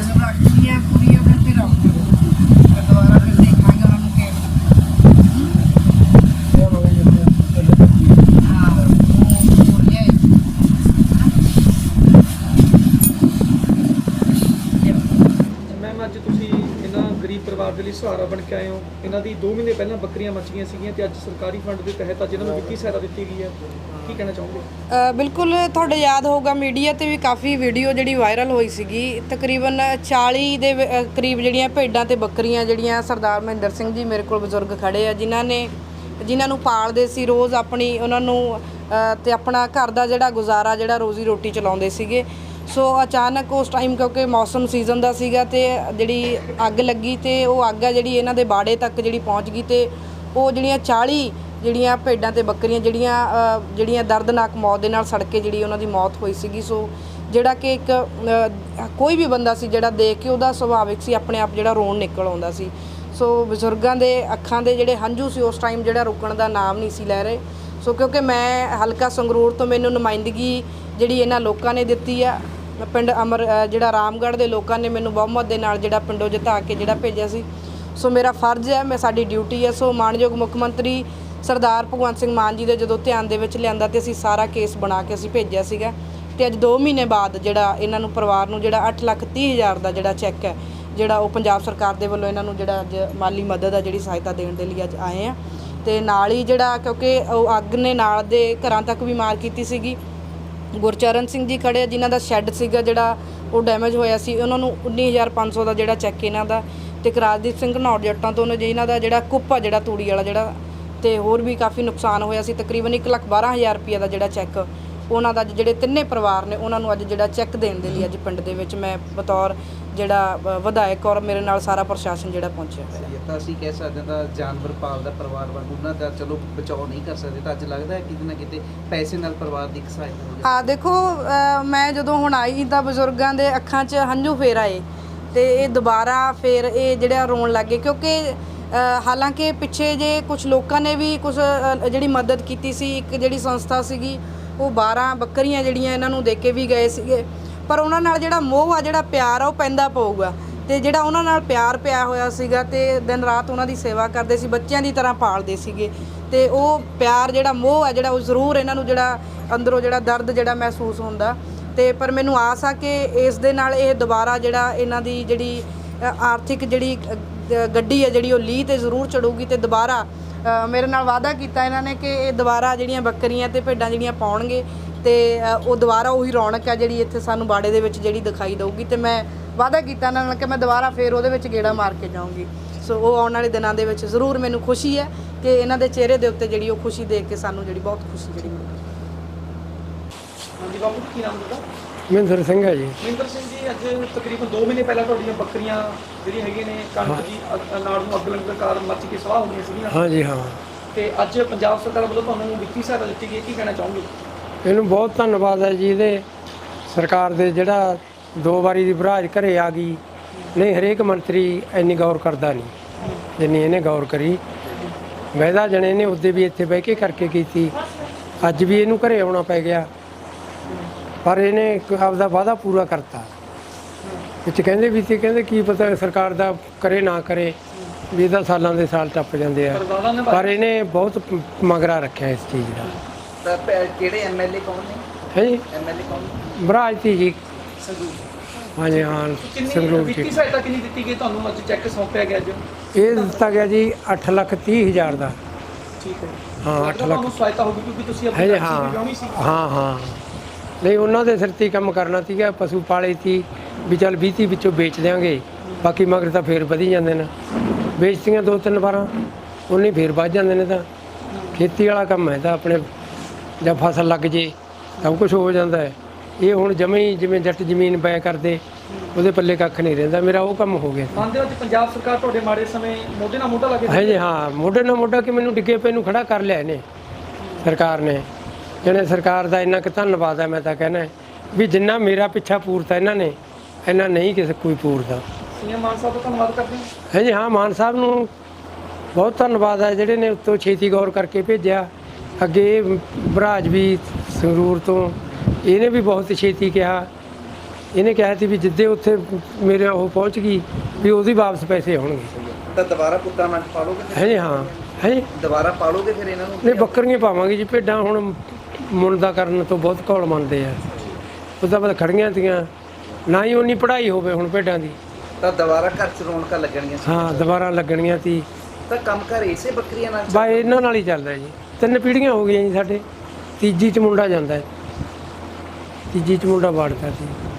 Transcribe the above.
Essa vaquinha podia bater alguma ਸਹਾਰਾ ਬਣ ਕੇ ਆਏ ਹੋ। ਇਹਨਾਂ ਦੀ 2 ਮਹੀਨੇ ਪਹਿਲਾਂ ਬੱਕਰੀਆਂ ਮੱਚ ਸੀਗੀਆਂ ਤੇ ਅੱਜ ਸਰਕਾਰੀ ਫੰਡ ਦੇ ਤਹਿਤ ਅੱਜ ਇਹਨਾਂ ਨੂੰ ਵਿੱਤੀ ਸਹਾਇਤਾ ਦਿੱਤੀ ਗਈ ਹੈ। ਕੀ ਕਹਿਣਾ ਚਾਹੋਗੇ? ਬਿਲਕੁਲ ਤੁਹਾਡੇ ਯਾਦ ਹੋਊਗਾ ਮੀਡੀਆ ਤੇ ਵੀ ਕਾਫੀ ਵੀਡੀਓ ਜਿਹੜੀ ਵਾਇਰਲ ਹੋਈ ਸੀਗੀ। ਤਕਰੀਬਨ 40 ਦੇ ਕਰੀਬ ਜਿਹੜੀਆਂ ਭੇਡਾਂ ਤੇ ਬੱਕਰੀਆਂ ਜਿਹੜੀਆਂ ਸਰਦਾਰ ਮਹਿੰਦਰ ਸਿੰਘ ਜੀ ਮੇਰੇ ਕੋਲ ਬਜ਼ੁਰਗ ਖੜੇ ਆ ਜਿਨ੍ਹਾਂ ਨੇ ਜਿਨ੍ਹਾਂ ਨੂੰ ਪਾਲਦੇ ਸੀ ਰੋਜ਼ ਆਪਣੀ ਉਹਨਾਂ ਨੂੰ ਅ, ਤੇ ਆਪਣਾ ਘਰ ਦਾ ਜਿਹੜਾ ਗੁਜ਼ਾਰਾ ਜਿਹੜਾ ਰੋਜ਼ੀ ਰੋਟੀ ਚਲਾਉਂਦੇ ਸੀਗੇ। ਸੋ ਅਚਾਨਕ ਉਸ ਟਾਈਮ ਕਿਉਂਕਿ ਮੌਸਮ ਸੀਜ਼ਨ ਦਾ ਸੀਗਾ ਤੇ ਜਿਹੜੀ ਅੱਗ ਲੱਗੀ ਤੇ ਉਹ ਅੱਗ ਆ ਜਿਹੜੀ ਇਹਨਾਂ ਦੇ ਬਾੜੇ ਤੱਕ ਜਿਹੜੀ ਪਹੁੰਚ ਗਈ ਤੇ ਉਹ ਜਿਹੜੀਆਂ 40 ਜਿਹੜੀਆਂ ਭੇਡਾਂ ਤੇ ਬੱਕਰੀਆਂ ਜਿਹੜੀਆਂ ਜਿਹੜੀਆਂ ਦਰਦਨਾਕ ਮੌਤ ਦੇ ਨਾਲ ਸੜ ਕੇ ਜਿਹੜੀ ਉਹਨਾਂ ਦੀ ਮੌਤ ਹੋਈ ਸੀਗੀ। ਸੋ ਜਿਹੜਾ ਕਿ ਇੱਕ ਕੋਈ ਵੀ ਬੰਦਾ ਸੀ ਜਿਹੜਾ ਦੇਖ ਕੇ ਉਹਦਾ ਸੁਭਾਵਿਕ ਸੀ, ਆਪਣੇ ਆਪ ਜਿਹੜਾ ਰੋਣ ਨਿਕਲ ਆਉਂਦਾ ਸੀ। ਸੋ ਬਜ਼ੁਰਗਾਂ ਦੇ ਅੱਖਾਂ ਦੇ ਜਿਹੜੇ ਹੰਝੂ ਸੀ ਉਸ ਟਾਈਮ ਜਿਹੜਾ ਰੁਕਣ ਦਾ ਨਾਮ ਨਹੀਂ ਸੀ ਲੈ ਰਹੇ। ਸੋ ਕਿਉਂਕਿ ਮੈਂ ਹਲਕਾ ਸੰਗਰੂਰ ਤੋਂ ਮੈਨੂੰ ਨੁਮਾਇੰਦਗੀ ਜਿਹੜੀ ਇਹਨਾਂ ਲੋਕਾਂ ਨੇ ਦਿੱਤੀ ਆ ਪਿੰਡ ਅਮਰ ਜਿਹੜਾ ਰਾਮਗੜ੍ਹ ਦੇ ਲੋਕਾਂ ਨੇ ਮੈਨੂੰ ਬਹੁਮਤ ਦੇ ਨਾਲ ਜਿਹੜਾ ਪਿੰਡੋਂ ਜਿਤਾ ਕੇ ਜਿਹੜਾ ਭੇਜਿਆ ਸੀ। ਸੋ ਮੇਰਾ ਫਰਜ਼ ਹੈ, ਮੈਂ ਸਾਡੀ ਡਿਊਟੀ ਹੈ। ਸੋ ਮਾਨਯੋਗ ਮੁੱਖ ਮੰਤਰੀ ਸਰਦਾਰ ਭਗਵੰਤ ਸਿੰਘ ਮਾਨ ਜੀ ਦੇ ਜਦੋਂ ਧਿਆਨ ਦੇ ਵਿੱਚ ਲਿਆਂਦਾ ਤੇ ਅਸੀਂ ਸਾਰਾ ਕੇਸ ਬਣਾ ਕੇ ਅਸੀਂ ਭੇਜਿਆ ਸੀਗਾ। ਤੇ ਅੱਜ 2 ਮਹੀਨੇ ਬਾਅਦ ਜਿਹੜਾ ਇਹਨਾਂ ਨੂੰ ਪਰਿਵਾਰ ਨੂੰ ਜਿਹੜਾ 8 ਲੱਖ 30 ਹਜ਼ਾਰ ਦਾ ਜਿਹੜਾ ਚੈੱਕ ਹੈ, ਜਿਹੜਾ ਉਹ ਪੰਜਾਬ ਸਰਕਾਰ ਦੇ ਵੱਲੋਂ ਇਹਨਾਂ ਨੂੰ ਜਿਹੜਾ ਅੱਜ ਮਾਲੀ ਮਦਦ ਆ ਜਿਹੜੀ ਸਹਾਇਤਾ ਦੇਣ ਦੇ ਲਈ ਅੱਜ ਆਏ ਆ ਤੇ ਨਾਲ ਹੀ ਜਿਹੜਾ ਕਿਉਂਕਿ ਉਹ ਅੱਗ ਨੇ ਨਾਲ ਦੇ ਘਰਾਂ ਤੱਕ ਵੀ ਮਾਰ ਕੀਤੀ ਸੀਗੀ। ਗੁਰਚਰਨ ਸਿੰਘ ਜੀ ਖੜੇ ਆ, ਜਿਨ੍ਹਾਂ ਦਾ ਸ਼ੈੱਡ ਸੀਗਾ ਜਿਹੜਾ ਉਹ ਡੈਮੇਜ ਹੋਇਆ ਸੀ। ਉਹਨਾਂ ਨੂੰ 19500 ਦਾ ਜਿਹੜਾ ਚੈੱਕ ਇਹਨਾਂ ਦਾ ਤੇ ਕਰਾਜਦੀਪ ਸਿੰਘ ਘਨੌਰ ਜੱਟਾਂ ਤੋਂ ਜਿਹਨਾਂ ਦਾ ਜਿਹੜਾ ਕੁੱਪ ਆ, ਜਿਹੜਾ ਤੂੜੀ ਵਾਲਾ ਜਿਹੜਾ, ਤੇ ਹੋਰ ਵੀ ਕਾਫੀ ਨੁਕਸਾਨ ਹੋਇਆ ਸੀ। ਤਕਰੀਬਨ 112000 ਰੁਪਏ ਦਾ ਜਿਹੜਾ ਚੈੱਕ ਉਹਨਾਂ ਦਾ ਅੱਜ ਜਿਹੜੇ ਤਿੰਨੇ ਪਰਿਵਾਰ ਨੇ, ਉਹਨਾਂ ਨੂੰ ਅੱਜ ਜਿਹੜਾ ਚੈੱਕ ਦੇਣ ਦੇ ਲਈ ਅੱਜ ਪਿੰਡ ਦੇ ਵਿੱਚ। ਮੈਂ ਬਤੌਰ ਜਿਹੜਾ ਵਿਧਾਇਕ ਔਰ ਮੇਰੇ ਨਾਲ ਸਾਰਾ ਪ੍ਰਸ਼ਾਸਨ ਜਿਹੜਾ ਪਹੁੰਚਿਆ ਹੋਇਆ। ਤਾਂ ਅਸੀਂ ਕਹਿ ਸਕਦੇ ਹਾਂ ਤਾਂ ਜਾਨਵਰ ਪਾਲਦਾ ਪਰਿਵਾਰ ਵਾਂਗ ਉਹਨਾਂ ਦਾ ਚਲੋ ਬਚਾਓ ਨਹੀਂ ਕਰ ਸਕਦੇ ਤਾਂ ਅੱਜ ਲੱਗਦਾ ਹੈ ਕਿਤੇ ਨਾ ਕਿਤੇ ਪੈਸੇ ਨਾਲ ਪਰਿਵਾਰ ਦੀ ਇੱਕ ਸਹਾਇਤਾ ਹੋ ਆ ਦੇਖੋ ਅ, ਮੈਂ ਜਦੋਂ ਹੁਣ ਆਈ ਤਾਂ ਬਜ਼ੁਰਗਾਂ ਦੇ ਅੱਖਾਂ 'ਚ ਹੰਝੂ ਫੇਰ ਆਏ ਤੇ ਇਹ ਦੁਬਾਰਾ ਫੇਰ ਇਹ ਜਿਹੜਾ ਰੋਣ ਲੱਗੇ ਕਿਉਂਕਿ ਅ, ਹਾਲਾਂਕਿ ਪਿੱਛੇ ਜੇ ਕੁਝ ਲੋਕਾਂ ਨੇ ਵੀ ਕੁਝ ਜਿਹੜੀ ਮਦਦ ਕੀਤੀ ਸੀ ਇੱਕ ਜਿਹੜੀ ਸੰਸਥਾ ਸੀਗੀ ਉਹ 12 ਬੱਕਰੀਆਂ ਜਿਹੜੀਆਂ ਇਹਨਾਂ ਨੂੰ ਦੇ ਕੇ ਵੀ ਗਏ ਸੀਗੇ। ਪਰ ਉਹਨਾਂ ਨਾਲ ਜਿਹੜਾ ਮੋਹ ਆ, ਜਿਹੜਾ ਪਿਆਰ ਆ, ਉਹ ਪੈਂਦਾ ਪਊਗਾ। ਤੇ ਜਿਹੜਾ ਉਹਨਾਂ ਨਾਲ ਪਿਆਰ ਪਿਆ ਹੋਇਆ ਸੀਗਾ ਤੇ ਦਿਨ ਰਾਤ ਉਹਨਾਂ ਦੀ ਸੇਵਾ ਕਰਦੇ ਸੀ, ਬੱਚਿਆਂ ਦੀ ਤਰ੍ਹਾਂ ਪਾਲਦੇ ਸੀਗੇ। ਤੇ ਉਹ ਪਿਆਰ ਜਿਹੜਾ ਮੋਹ ਆ, ਜਿਹੜਾ ਉਹ ਜ਼ਰੂਰ ਇਹਨਾਂ ਨੂੰ ਜਿਹੜਾ ਅੰਦਰੋਂ ਜਿਹੜਾ ਦਰਦ ਜਿਹੜਾ ਮਹਿਸੂਸ ਹੁੰਦਾ। ਤੇ ਪਰ ਮੈਨੂੰ ਆਸ ਆ ਕਿ ਇਸ ਦੇ ਨਾਲ ਇਹ ਦੁਬਾਰਾ ਜਿਹੜਾ ਇਹਨਾਂ ਦੀ ਜਿਹੜੀ ਆਰਥਿਕ ਜਿਹੜੀ ਗੱਡੀ ਹੈ ਜਿਹੜੀ ਉਹ ਲੀਹ ਤੇ ਜ਼ਰੂਰ ਚੜੂਗੀ ਤੇ ਦੁਬਾਰਾ ਮੇਰੇ ਨਾਲ ਵਾਅਦਾ ਕੀਤਾ ਇਹਨਾਂ ਨੇ ਕਿ ਇਹ ਦੁਬਾਰਾ ਜਿਹੜੀਆਂ ਬੱਕਰੀਆਂ ਤੇ ਭੇਡਾਂ ਜਿਹੜੀਆਂ ਪਾਉਣਗੇ ਤੇ ਉਹ ਦੁਬਾਰਾ ਉਹੀ ਰੌਣਕ ਹੈ ਜਿਹੜੀ ਇੱਥੇ ਸਾਨੂੰ ਬਾੜੇ ਦੇ ਵਿੱਚ ਜਿਹੜੀ ਦਿਖਾਈ ਦਊਗੀ ਤੇ ਮੈਂ ਵਾਅਦਾ ਕੀਤਾ ਇਹਨਾਂ ਨਾਲ ਕਿ ਮੈਂ ਦੁਬਾਰਾ ਫੇਰ ਉਹਦੇ ਵਿੱਚ ਗੇੜਾ ਮਾਰ ਕੇ ਜਾਊਂਗੀ। ਸੋ ਉਹ ਆਉਣ ਵਾਲੇ ਦਿਨਾਂ ਦੇ ਵਿੱਚ ਜ਼ਰੂਰ ਮੈਨੂੰ ਖੁਸ਼ੀ ਹੈ ਕਿ ਇਹਨਾਂ ਦੇ ਚਿਹਰੇ ਦੇ ਉੱਤੇ ਜਿਹੜੀ ਉਹ ਖੁਸ਼ੀ ਦੇਖ ਕੇ ਸਾਨੂੰ ਜਿਹੜੀ ਬਹੁਤ ਖੁਸ਼ੀ ਜਿਹੜੀ ਮਿਲੀ। ਹਾਂਜੀ ਬਾਪੂ ਕੀ ਨਾਮ ਤੁਹਾਡਾ? ਮਹਿੰਦਰ ਸਿੰਘ ਹੈ ਜੀ। ਮਹਿੰਦਰ ਸਿੰਘ ਜੀ ਅੱਜ ਤਕਰੀਬਨ 2 ਮਹੀਨੇ ਪਹਿਲਾਂ ਤੁਹਾਡੀਆਂ ਬੱਕਰੀਆਂ ਜਿਹੜੀਆਂ ਹੈਗੀਆਂ ਨੇ ਕਣਕ ਜੀ ਅੱਗ- ਨਾੜ ਨੂੰ ਅੱਗ ਲੱਗਣ ਦੇ ਕਾਰਨ ਮੱਚ ਕੇ ਸਵਾਹ ਹੋ ਗਈਆਂ ਸੀਗੀਆਂ। ਹਾਂ ਜੀ ਹਾਂ। ਤੇ ਅੱਜ ਪੰਜਾਬ ਸਰਕਾਰ ਵੱਲੋਂ ਤੁਹਾਨੂੰ ਵਿੱਤੀ ਸਹਾਇਤਾ ਦਿੱਤੀ ਗਈ ਕੀ ਕਹਿਣਾ ਚਾਹੋਗੇ? ਇਹਨੂੰ ਬਹੁਤ ਧੰਨਵਾਦ ਹੈ ਜੀ ਇਹਦੇ ਸਰਕਾਰ ਦੇ ਜਿਹੜਾ ਦੋ ਵਾਰੀ ਦੀ ਭਰਾਜ ਘਰੇ ਆ ਗਈ। ਨਹੀਂ ਹਰੇਕ ਮੰਤਰੀ ਇੰਨੀ ਗੌਰ ਕਰਦਾ ਨਹੀਂ ਜਿੰਨੀ ਇਹਨੇ ਗੌਰ ਕਰੀ। ਵੈਦਾ ਜਣੇ ਨੇ ਉਹਦੇ ਵੀ ਇੱਥੇ ਬਹਿ ਕੇ ਕਰਕੇ ਕੀਤੀ। ਅੱਜ ਵੀ ਇਹਨੂੰ ਘਰੇ ਆਉਣਾ ਪੈ ਗਿਆ। ਪਰ ਇਹਨੇ ਇੱਕ ਆਪਦਾ ਵਾਅਦਾ ਪੂਰਾ ਕਰਤਾ। ਵਿੱਚ ਕਹਿੰਦੇ ਵੀ ਸੀ ਕਹਿੰਦੇ ਕੀ ਪਤਾ ਸਰਕਾਰ ਦਾ ਕਰੇ ਨਾ ਕਰੇ ਵੀ ਇਹਦਾ ਸਾਲਾਂ ਦੇ ਸਾਲ ਟੱਪ ਜਾਂਦੇ ਆ। ਪਰ ਇਹਨੇ ਬਹੁਤ ਮਗਰਾ ਰੱਖਿਆ ਇਸ ਚੀਜ਼ ਦਾ। ਤਾਂ ਪ- ਕਿਹੜੇ ਐਮਐਲਏ ਕੌਣ ਨੇ? ਹੈ ਜੀ। ਐਮਐਲਏ ਕੌਣ ਨੇ? ਬਰਾਜ ਤੀ ਜੀ। ਸੰਦੂਕ ਹਾਂਜੀ ਹਾਂ ਕਿੰਨੀ ਸੰਗਰੂਰ ਵਿੱਤੀ ਜੀ ਸਹਾਇਤਾ ਕਿੰਨੀ ਦਿੱਤੀ ਗਈ ਤੁਹਾਨੂੰ? ਅੱਜ ਚੈੱਕ ਸੌਂਪਿਆ ਗਿਆ ਅੱਜ। ਇਹ ਦਿੱਤਾ ਗਿਆ ਜੀ 8 ਲੱਖ 30 ਹਜ਼ਾਰ ਦਾ। ਠੀਕ ਹੈ। ਹਾਂ 8 ਲੱਗਦਾ ਲੱਖ। ਤੁਹਾਨੂੰ ਸਹਾਇਤਾ ਹੋਗੀ ਕਿਉਂਕਿ ਤੁਸੀਂ ਹੈ ਆਪਣੀ ਜੀ ਟੈਕਸੀ ਹਾਂ। ਵੀ ਲਾਉਣੀ ਸੀ। ਹਾਂ ਹਾਂ। ਨਹੀਂ ਉਹਨਾਂ ਦੇ ਸਿਰ ਤੇ ਹੀ ਕੰਮ ਕਰਨਾ ਸੀਗਾ। ਪਸ਼ੂ ਪਾਲੇ ਸੀ। ਵੀ ਚੱਲ 20 ਵਿੱਚੋਂ ਵੇਚ ਦਿਆਂਗੇ। ਬਾਕੀ ਮਗਰ ਤਾਂ ਫੇਰ ਵਧੀ ਜਾਂਦੇ ਨੇ। ਵੇਚਤੀਆਂ ਦੋ ਤਿੰਨ ਵਾਰਾਂ। ਉਹਨੇ ਫੇਰ ਵੱਧ ਜਾਂਦੇ ਨੇ ਤਾਂ। ਖੇਤੀ ਵਾਲਾ ਕੰਮ ਹੈ ਤਾਂ ਆਪਣੇ ਜਦ ਫਸਲ ਲੱਗ ਜੇ ਸਭ ਕੁਝ ਹੋ ਜਾਂਦਾ ਹੈ। ਇਹ ਹੁਣ ਜਮੇ ਹੀ ਜਿਵੇਂ ਜੱਟ ਜ਼ਮੀਨ ਬੈ ਕਰਦੇ ਉਹਦੇ ਪੱਲੇ ਕੱਖ ਨਹੀਂ ਰਹਿੰਦਾ। ਮੇਰਾ ਉਹ ਕੰਮ ਹੋ ਗਿਆ। ਮੰਨਦੇ ਹੋ ਪੰਜਾਬ ਸਰਕਾਰ ਤੁਹਾਡੇ ਮਾੜੇ ਸਮੇਂ ਮੋਢੇ ਨਾਲ ਮੋਢਾ ਲਾ ਕੇ ਹੈ ਜੀ ਹਾਂ। ਮੋਢੇ ਨਾਲ ਮੋਢਾ ਕਿ ਮੈਨੂੰ ਡਿੱਗੇ ਪਏ ਨੂੰ ਖੜਾ ਕਰ ਲਿਆ ਇਹਨੇ ਸਰਕਾਰ ਨੇ। ਜਿਹਨੇ ਸਰਕਾਰ ਦਾ ਇੰਨਾ ਕੁ ਧੰਨਵਾਦ ਹੈ ਮੈਂ ਤਾਂ ਕਹਿੰਦਾ ਵੀ ਜਿੰਨਾ ਮੇਰਾ ਪਿੱਛਾ ਪੂਰਤਾ ਇਹਨਾਂ ਨੇ ਇਹਨਾਂ ਨਹੀਂ ਕਿਸੇ ਕੋਈ ਪੂਰਦਾ। ਸੀਐਮ ਮਾਨ ਸਾਹਿਬ ਦਾ ਧੰਨਵਾਦ ਕਰਦੇ ਹਾਂ। ਹੈ ਜੀ ਹਾਂ ਮਾਨ ਸਾਹਿਬ ਨੂੰ ਬਹੁਤ ਧੰਨਵਾਦ ਹੈ ਜਿਹੜੇ ਨੇ ਉੱਤੋਂ ਛੇਤੀ ਗੌਰ ਕਰਕੇ ਭੇਜਿਆ। ਅੱਗੇ ਬਰਾਜ ਵੀ ਸੰਗਰੂਰ ਤੋਂ ਇਹਨੇ ਵੀ ਬਹੁਤ ਛੇਤੀ ਕਿਹਾ। ਇਹਨੇ ਕਿਹਾ ਸੀ ਵੀ ਜਿੱਦੇ ਉੱਥੇ ਮੇਰੇ ਉਹ ਪਹੁੰਚ ਗਈ ਵੀ ਉਹਦੀ ਵਾਪਸ ਪੈਸੇ ਆਉਣਗੇ। ਤਾਂ ਦੁਬਾਰਾ ਪੁੱਤਾਂ ਨਾਲ ਪਾਲੋਗੇ ਹੈ ਜੀ ਹਾਂ ਹੈ। ਜੀ ਦੁਬਾਰਾ ਪਾਲੋਗੇ ਫਿਰ ਇਹਨਾਂ ਨੂੰ? ਨਹੀਂ ਬੱਕਰੀਆਂ ਪਾਵਾਂਗੇ ਜੀ ਭੇਡਾਂ ਹੁਣ ਦਾ ਕਰਨ ਤੋਂ ਬਹੁਤ ਘੌਲ ਮੰਨਦੇ ਆ। ਉਹਦਾ ਬਾਅਦ ਖੜੀਆਂ ਤੀਆਂ ਨਾ ਹੀ ਉਨੀ ਪੜ੍ਹਾਈ ਹੋਵੇ ਹੁਣ ਭੇਡਾਂ ਦੀ। ਤਾਂ ਦੁਬਾਰਾ ਘਰ ਚ ਰੌਣਕਾਂ ਲੱਗਣੀਆਂ ਸੀ। ਹਾਂ ਦੁਬਾਰਾ ਲੱਗਣੀਆਂ ਸੀ। ਤਾਂ ਕੰਮ ਘਰ ਇਸੇ ਬੱਕਰੀਆਂ ਨਾਲ ਬਾ ਇਹਨਾਂ ਨਾਲ ਹੀ ਚੱਲਦਾ ਜੀ। ਤਿੰਨ ਪੀੜ੍ਹੀਆਂ ਹੋ ਗਈਆਂ ਜੀ ਸਾਡੇ। ਤੀਜੀ ਚ ਮੁੰਡਾ ਜਾਂਦਾ ਹੈ। ਤੀਜੀ ਚ ਮੁੰਡਾ ਵੜਦਾ ਸੀ।